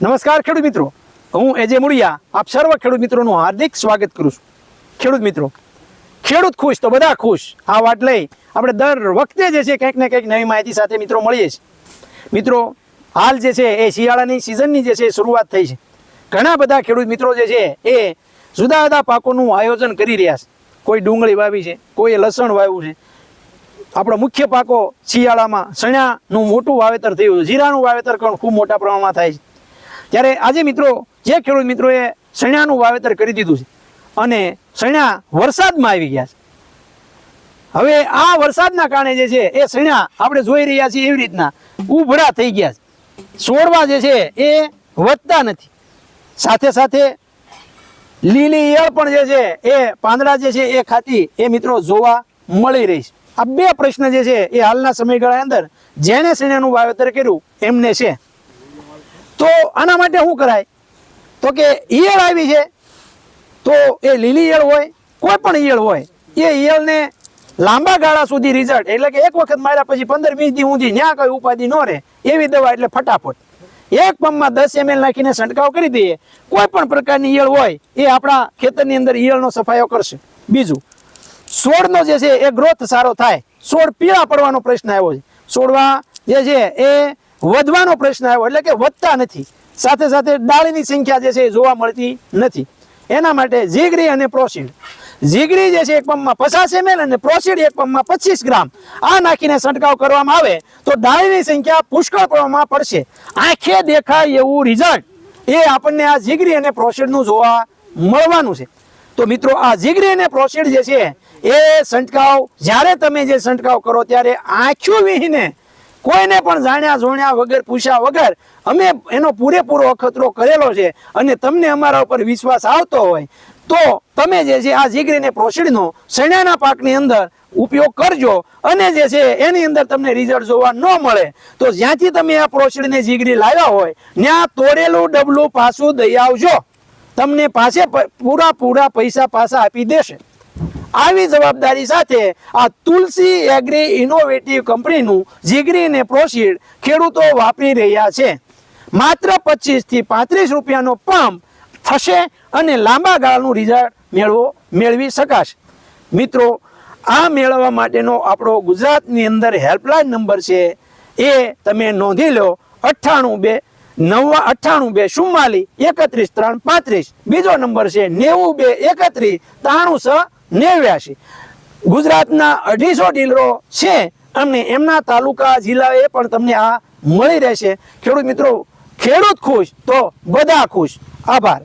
નમસ્કાર ખેડૂત મિત્રો. હું એજે મુળિયા, આપ સર્વ ખેડૂત મિત્રોનું હાર્દિક સ્વાગત કરું છું. ખેડૂત મિત્રો, ખેડૂત ખુશ તો બધા ખુશ. આ વાત લઈ આપણે દર વખતે જે છે કંઈક ને કંઈક નવી માહિતી સાથે મિત્રો મળીએ છીએ. મિત્રો, હાલ જે છે એ શિયાળાની સિઝનની જે છે શરૂઆત થઈ છે. ઘણા બધા ખેડૂત મિત્રો જે છે એ જુદા જુદા પાકોનું આયોજન કરી રહ્યા છે. કોઈ ડુંગળી વાવી છે કોઈએ લસણ વાવ્યું છે. આપણો મુખ્ય પાકો શિયાળામાં ચણાનું મોટું વાવેતર થયું જીરાનું વાવેતર પણ ખૂબ મોટા પ્રમાણમાં થાય છે. ત્યારે આજે મિત્રો, જે ખેડૂત મિત્રોએ ચણાનું વાવેતર કરી દીધું છે અને ચણા વરસાદમાં આવી ગયા છે. હવે આ વરસાદના કારણે જે છે, એ ચણા આપણે જોઈ રહ્યા છીએ એવી રીતના ઉભરા થઈ ગયા છે. છોડવા જે છે, એ વધતા નથી. સાથે સાથે લીલી ઈયળ પણ જે છે, એ પાંદડા જે છે, એ ખાતી એ મિત્રો જોવા મળી રહી છે. આ બે પ્રશ્ન જે છે, એ હાલના સમયગાળા અંદર જેણે શેણાનું વાવેતર કર્યું, એમને છે. તો આના માટે શું કરાય? તો કે ઈયળ આવી છે, તો એ લીલી ઈયળ હોય, કોઈ પણ ઈયળ હોય, એ ઈયળને લાંબા ગાળા સુધી રિઝલ્ટ એટલે કે એક વખત માર્યા પછી પંદર, વીસ દી ઊંધી, ન્યા કોઈ ઉપાધિ ન રહે, એવી દવા એટલે ફટાફટ. એક પંપમાં દસ એમએલ નાખીને છંટકાવ કરી દઈએ, કોઈ પણ પ્રકારની ઈયળ હોય, એ આપણા ખેતરની અંદર ઈયળનો સફાયો કરશે. બીજું છોડનો જે છે એ ગ્રોથ સારો થાય. છોડ પીળા પડવાનો પ્રશ્ન આવ્યો છે. છોડવા જે છે એ વધવાનો પ્રશ્ન આવ્યો એટલે કે વધતા નથી. સાથે સાથે ડાળીની સંખ્યા જે છે એ જોવા મળતી નથી. એના માટે જીગરી અને પ્રોસીડ. જીગરી જે છે એક પંપમાં પચાસ એમએલ અને પ્રોસીડ એક પંપમાં પચીસ ગ્રામ. આ નાખીને છંટકાવ કરવામાં આવે તો ડાળીની સંખ્યા પુષ્કળ પ્રમાણમાં પડશે. આંખે દેખાય એવું રિઝલ્ટ એ આપણને આ જીગરી અને પ્રોસીડનું જોવા મળવાનું છે. તો મિત્રો, આ જીગરી અને પ્રોસીડ જે છે એ છંટકાવ, જ્યારે તમે જે છંટકાવ કરો ત્યારે આંખ્યું વિહીને કોઈને પણ જાણ્યા, જોણ્યા વગર, પૂછ્યા વગર અમે એનો પૂરેપૂરો અખતરો કરેલો છે અને તમને અમારા ઉપર વિશ્વાસ આવતો હોય તો તમે જે છે આ જીગરીને પ્રોસીડનો શેણાના પાકની અંદર ઉપયોગ કરજો અને જે છે એની અંદર તમને રિઝલ્ટ જોવા ન મળે. તો જ્યાંથી તમે આ પ્રોસીડને જીગરી લાવ્યા હોય, ત્યાં તોડેલું ડબલું પાછું દઈ આવજો. તમને પાસે પૂરા પૂરા પૈસા પાછા આપી દેશે. આવી જવાબદારી સાથે આ તુલસી એગ્રી ઇનોવેટિવ કંપનીનું જીગરીને પ્રોસીડ ખેડૂતો વાપરી રહ્યા છે. માત્ર પચીસથી પાંત્રીસ રૂપિયાનો પંપ થશે અને લાંબા ગાળાનું રિઝલ્ટ મેળવો, મેળવી શકાશે. મિત્રો, આ મેળવવા માટેનો આપણો ગુજરાતની અંદર હેલ્પલાઇન નંબર છે એ તમે નોંધી લો અઠ્ઠાણું બે, નવ્વા અઠ્ઠાણું બે, ચુમ્માલી, એકત્રીસ, ત્રણ, પાંત્રીસ. બીજો નંબર છે નેવું બે, એકત્રીસ, ત્રાણું છ નેવ્યાસી ગુજરાતના અઢીસો ડીલરો છે. અને એમના તાલુકા જિલ્લાએ પણ તમને આ મળી રહેશે. ખેડૂત મિત્રો, ખેડૂત ખુશ તો બધા ખુશ. આભાર.